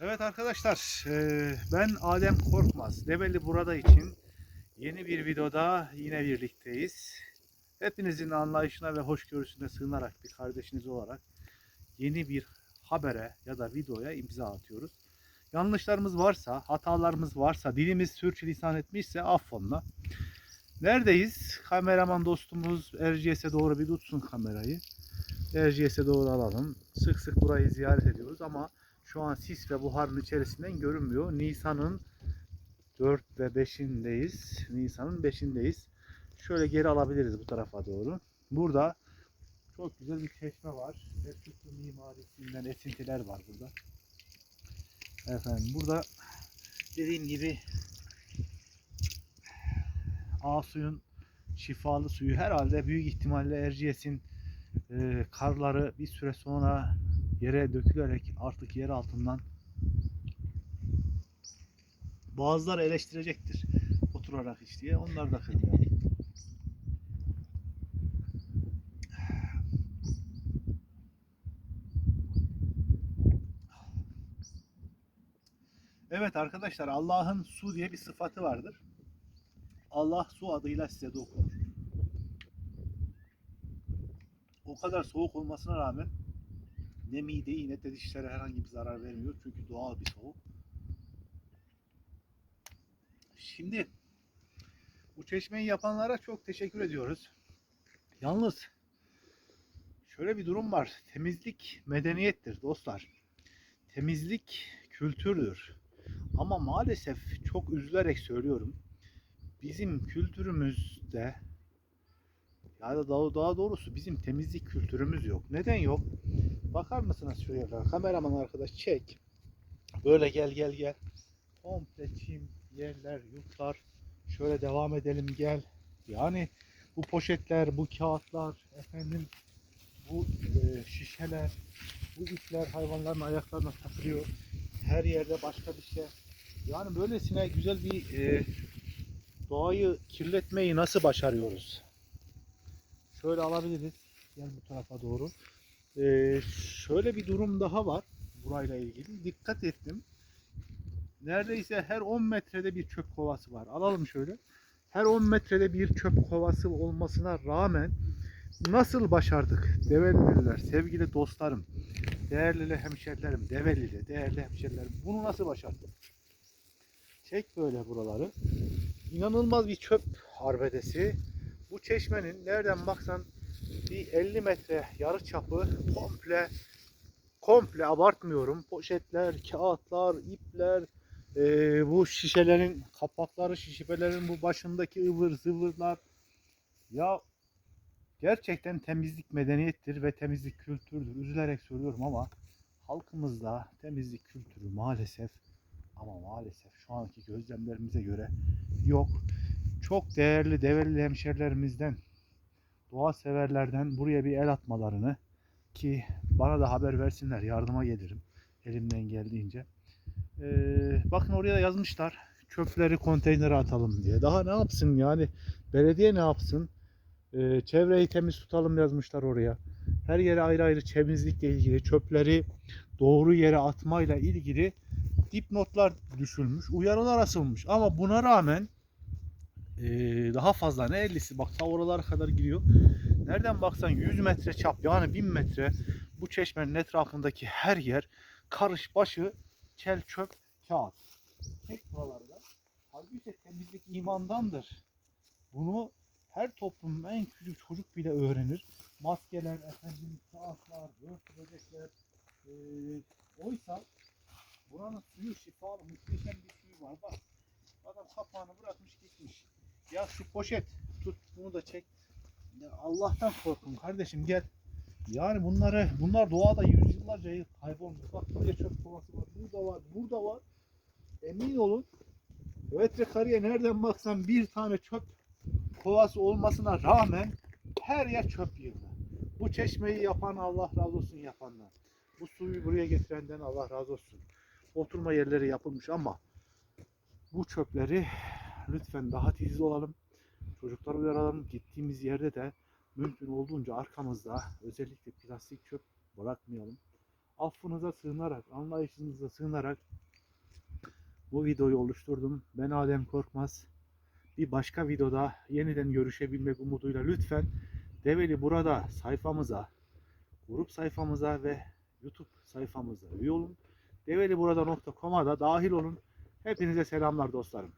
Evet arkadaşlar, eee, ben Adem Korkmaz. Develi burada için yeni bir videoda yine birlikteyiz. Hepinizin anlayışına ve hoşgörüsüne sığınarak bir kardeşiniz olarak yeni bir habere ya da videoya imza atıyoruz. Yanlışlarımız varsa, hatalarımız varsa, dilimiz sürçülisan etmişse affonla. Neredeyiz? Kameraman dostumuz Erciyes'e doğru bir tutsun kamerayı. Erciyes'e doğru alalım. Sık sık burayı ziyaret ediyoruz ama şu an sis ve buharın içerisinden görünmüyor. Nisan'ın 4 ve 5'indeyiz. Nisan'ın 5'indeyiz. Şöyle geri alabiliriz bu tarafa doğru. Burada çok güzel bir çeşme var. Selçuklu mimarisinden esintiler var burada. Efendim burada dediğim gibi ağ suyun şifalı suyu herhalde büyük ihtimalle Erciyes'in e, karları bir süre sonra yere dökülerek artık yer altından bazıları eleştirecektir oturarak iç diye. Onlar da kırmıyor. Evet arkadaşlar Allah'ın su diye bir sıfatı vardır. Allah su adıyla size dokunur. O kadar soğuk olmasına rağmen ne mideyi ne de dişlere herhangi bir zarar vermiyor. Çünkü doğal bir soğuk. Şimdi bu çeşmeyi yapanlara çok teşekkür ediyoruz. Yalnız şöyle bir durum var. Temizlik medeniyettir dostlar. Temizlik kültürdür. Ama maalesef çok üzülerek söylüyorum. Bizim kültürümüzde ya da daha doğrusu bizim temizlik kültürümüz yok. Neden yok? Bakar mısınız şuraya? kadar? Kameraman arkadaş çek. Böyle gel gel gel. Komple çim, yerler, yurtlar. Şöyle devam edelim gel. Yani bu poşetler, bu kağıtlar, efendim bu e, şişeler, bu ipler hayvanların ayaklarına takılıyor. Her yerde başka bir şey. Yani böylesine güzel bir e, doğayı kirletmeyi nasıl başarıyoruz? Şöyle alabiliriz. Gel bu tarafa doğru. Ee, şöyle bir durum daha var burayla ilgili. Dikkat ettim. Neredeyse her 10 metrede bir çöp kovası var. Alalım şöyle. Her 10 metrede bir çöp kovası olmasına rağmen nasıl başardık? Develililer, sevgili dostlarım, değerli hemşerilerim, Develili, değerli hemşerilerim. Bunu nasıl başardık? Çek böyle buraları. İnanılmaz bir çöp harbedesi. Bu çeşmenin nereden baksan bir 50 metre yarı çapı komple komple abartmıyorum. Poşetler, kağıtlar, ipler, eee, bu şişelerin kapakları, şişelerin bu başındaki ıvır zıvırlar. Ya gerçekten temizlik medeniyettir ve temizlik kültürdür. Üzülerek söylüyorum ama halkımızda temizlik kültürü maalesef ama maalesef şu anki gözlemlerimize göre yok. Çok değerli develi hemşerilerimizden doğa severlerden buraya bir el atmalarını ki bana da haber versinler yardıma gelirim elimden geldiğince. Ee, bakın oraya yazmışlar çöpleri konteynere atalım diye. Daha ne yapsın yani belediye ne yapsın? Ee, çevreyi temiz tutalım yazmışlar oraya. Her yere ayrı ayrı temizlikle ilgili çöpleri doğru yere atmayla ilgili dipnotlar düşülmüş, uyarılar asılmış. Ama buna rağmen ee, daha fazla ne 50'si bak ta oralara kadar gidiyor. Nereden baksan 100 metre çap yani 1000 metre bu çeşmenin etrafındaki her yer karış başı çel çöp kağıt. Tek buralarda. Halbuki temizlik imandandır. Bunu her toplum en küçük çocuk bile öğrenir. Maskeler, efendim, kağıtlar, örtülecekler. Ee, oysa buranın suyu şifalı, muhteşem bir suyu var. Bak adam kapağını bırakmış gitmiş. Ya şu poşet tut bunu da çek. Ya Allah'tan korkun kardeşim gel. Yani bunları bunlar doğada yüzyıllarca kaybolmuş. Bak buraya çöp kovası var. Burada var. Burada var. Emin olun. Metrekareye nereden baksan bir tane çöp kovası olmasına rağmen her yer çöp yığını. Bu çeşmeyi yapan Allah razı olsun yapandan. Bu suyu buraya getirenden Allah razı olsun. Oturma yerleri yapılmış ama bu çöpleri lütfen daha titiz olalım. Çocukları uyaralım. Gittiğimiz yerde de mümkün olduğunca arkamızda özellikle plastik çöp bırakmayalım. affınıza sığınarak, anlayışınıza sığınarak bu videoyu oluşturdum. Ben Adem Korkmaz. Bir başka videoda yeniden görüşebilmek umuduyla lütfen Develi burada sayfamıza, grup sayfamıza ve YouTube sayfamıza üye olun. Develiburada.com'a da dahil olun. Hepinize selamlar dostlarım.